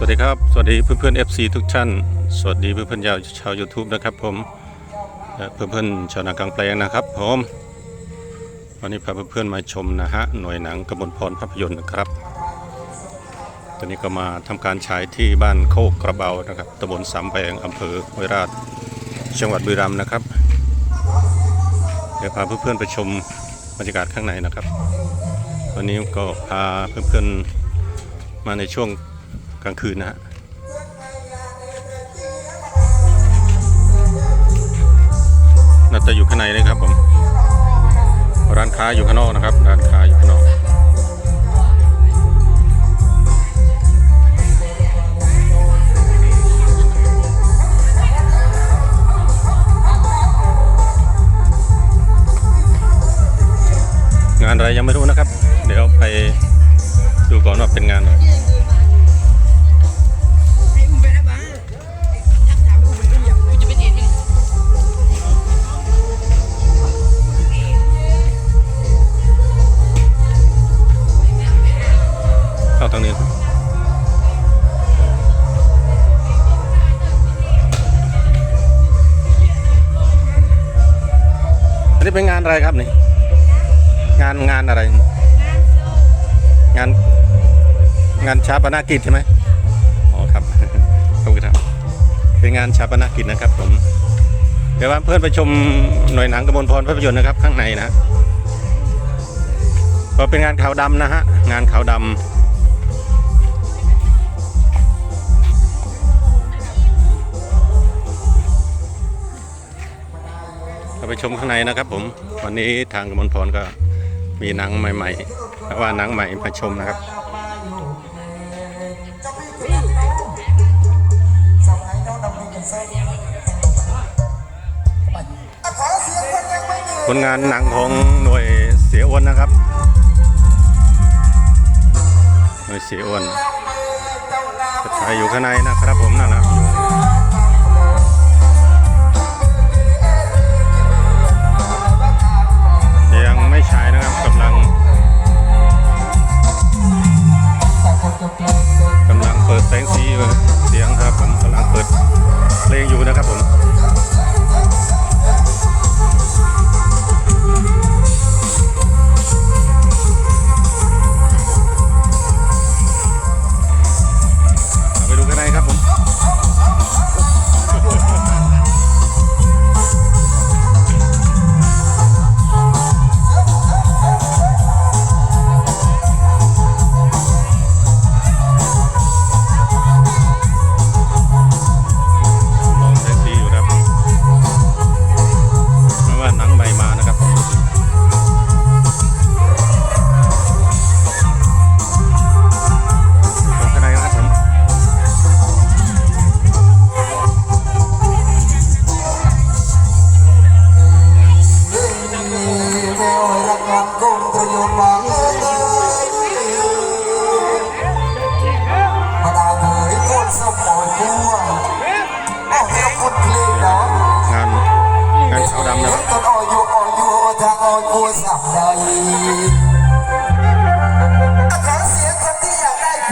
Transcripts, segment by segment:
สวัสดีครับ สวัสดีเพื่อนเพื่อน FC ทุกท่าน สวัสดีเพื่อนเพื่อนชาวชาว YouTube นะครับผมเพื่อนเพื่อนชาวนากลางแปลงนะครับผมวันนี้พาเพื่อนเพื่อนๆมาชมนะฮะหน่วยหนังกำมลพรภาพยนตร์นะครับ ตอนนี้ก็มาทำการฉายที่บ้านโคกกระเบานะครับตำบลสามแปลงอำเภอห้วยราชจังหวัดบุรีรัมย์นะครับ เดี๋ยวพาเพื่อนเพื่อนๆไปชมบรรยากาศข้างในนะครับ วันนี้ก็พาเพื่อนเพื่อนๆมาในช่วง กลางคืนนะฮะน่าจะอยู่ข้างในเลยครับผม ร้านค้าอยู่ข้างนอกนะครับ ร้านค้าอยู่ข้างนอกงานอะไรยังไม่รู้นะครับ เดี๋ยวไปดูก่อนว่าเป็นงานอะไร เข้าทางนี้อันนี้เป็นงานอะไรครับนี่งานงานอะไร งานงานชาปนกิจใช่ไหมอ๋อครับขอบคุณครับ เป็นงานชาปนกิจนะครับผมเดี๋ยวว่าเพื่อนไปชมหน่วยหนังกระมวลพรภาพยนตร์นะครับ ข้างในนะฮะก็เป็นงานขาวดำนะฮะงานขาวดำ ไปชมข้างในนะครับ ผมวันนี้ทางกมลพรก็มีหนังใหม่ๆแต่ว่าหนังใหม่มาชมนะครับผลงานหนังของหน่วยเสียอ้วนนะครับ หน่วยเสียอ้วนจะถ่ายอยู่ข้างในนะครับผมนั่นแหละ กำลังกำลังเปิดแสงสีเสียงครับผมกำลังเปิดเพลงอยู่นะครับผม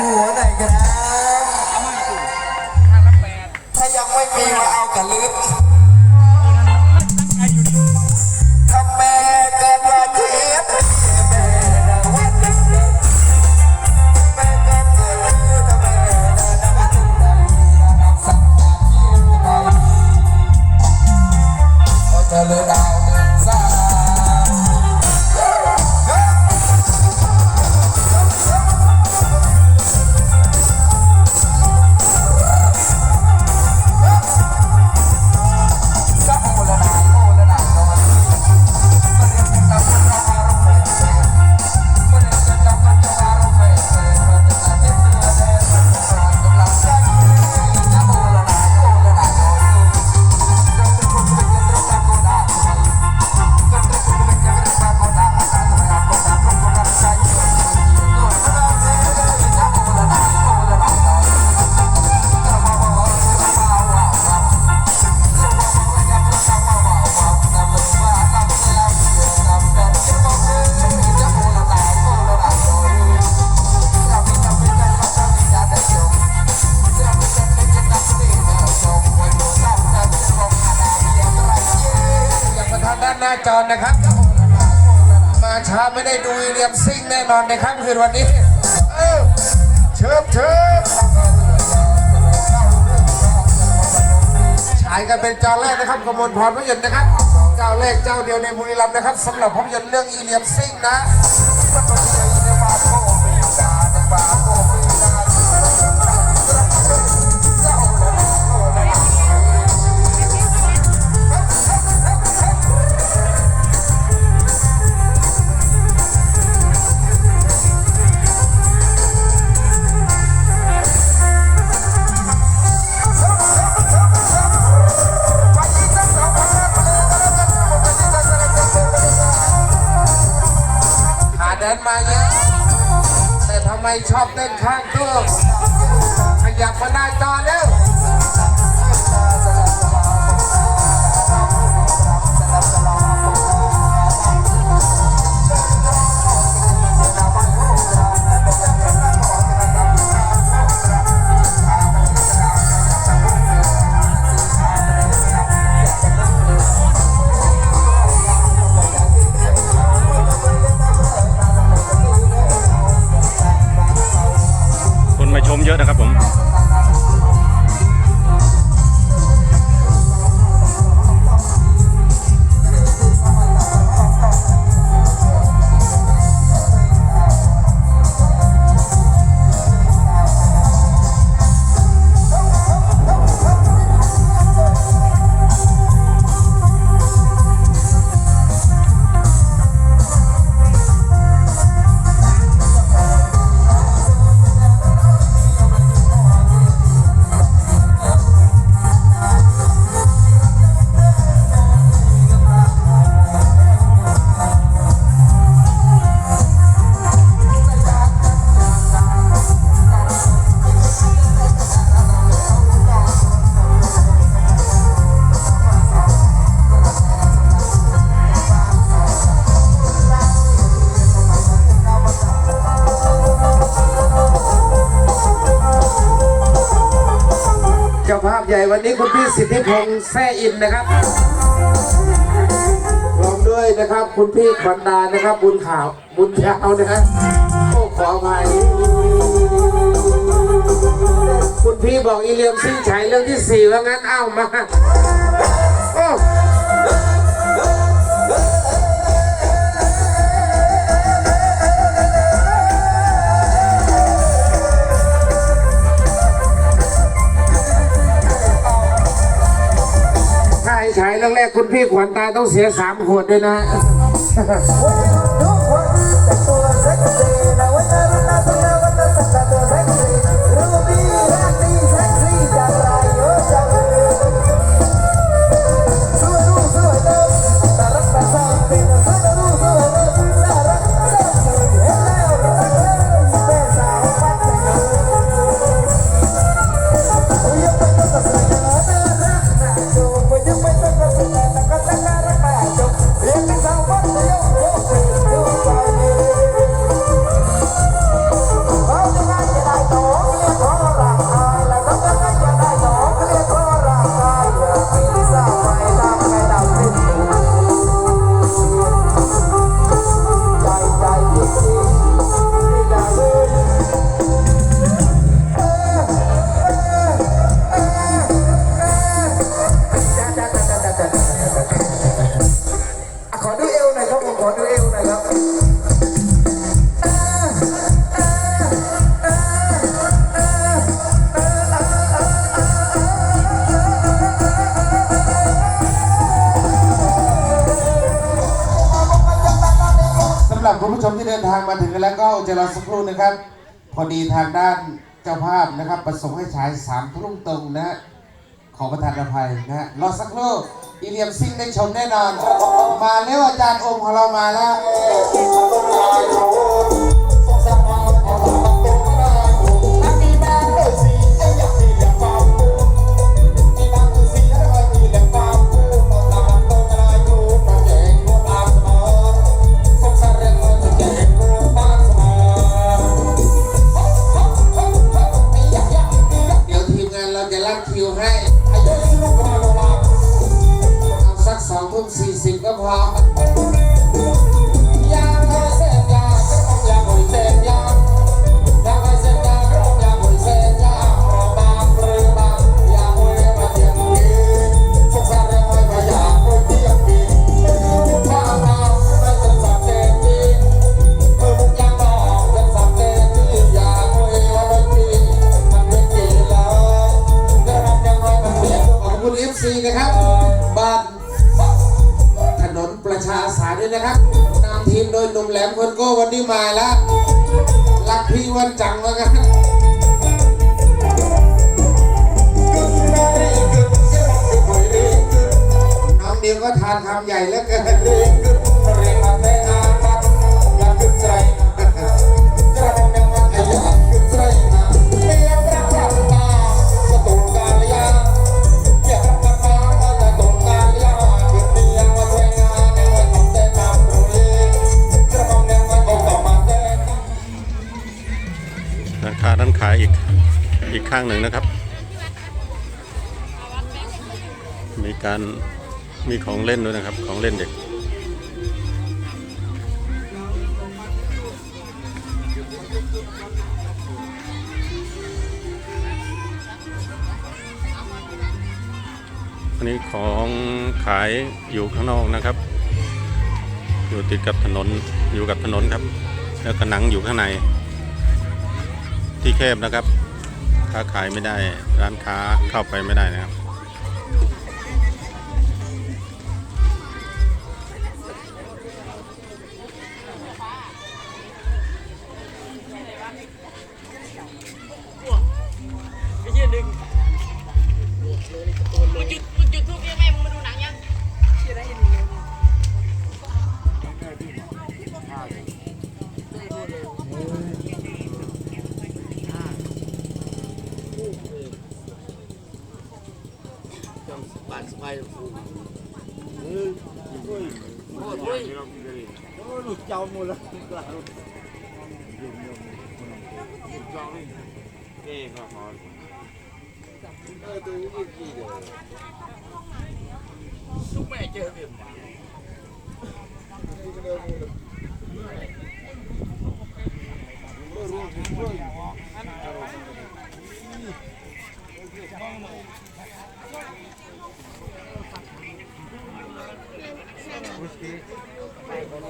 อยากได้ผัวหน่อยกันนะถ้ายังไม่มีมาเอากระลึก อนนะครับ มาช้าไม่ได้ดูเรียมซิ่งแน่นอนในค่ำคืนวันนี้เชิบเชิบฉายกันเป็นเจ้าแรกนะครับกมลพรพยนต์นะครับ เจ้าแรกเจ้าเดียวในบุรีรัมย์นะครับสำหรับภาพยนต์เรื่องอีเลียมซิ่งนะ มาเยอะแต่ทำไมชอบเต้นข้างตัวขยับมาหน้าจอเร็ว ใหญ่วันนี้คุณพี่สิทธิพงษ์แซ่อินนะครับร้องด้วยนะครับ คุณพี่ขวัญดานะครับ บุญขาวบุญยาวนะฮะโอ้ขออภัยคุณพี่บอกอีเลียมซิ่งฉายเรื่องที่สี่ว่างั้นเอ้ามาโอ้ คุณพี่ขวัญตาต้องเสียสามขวดด้วยนะ มที่เดินทางมาถึงกันแล้วก็จะรอสักครู่นะครับ พอดีทางด้านเจ้าภาพนะครับ ประสงค์ให้ฉายสามทุ่มตรงนะฮะขอประทานอภัยนะฮะรอสักครู่อีเลียมซิงได้ชมแน่นอน มาแล้วอาจารย์โอมของเรามาแล้ว รับคิวให้เอาสักสองทุ่มสี่สิบก็พอานคำใหญ่แล้วเกินหลังคาด้านขายอีกอีกข้างหนึ่งนะครับ มีการ มีของเล่นด้วยนะครับ ของเล่นเด็ก อันนี้ของขายอยู่ข้างนอกนะครับ อยู่ติดกับถนน อยู่กับถนนครับ แล้วก็หนังอยู่ข้างใน ที่แคบนะครับ ค้าขายไม่ได้ ร้านค้าเข้าไปไม่ได้นะครับ lụt trong một lần là Ê, mà khó. Ơ, tôi cũng biết gì được.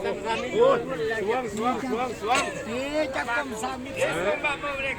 ลูกแม่เจอเต็ม Xuống, xuống, xuống, xuống, xuống. นี่จับต้มซ้ำนี่ Xuống, bà mơ đây,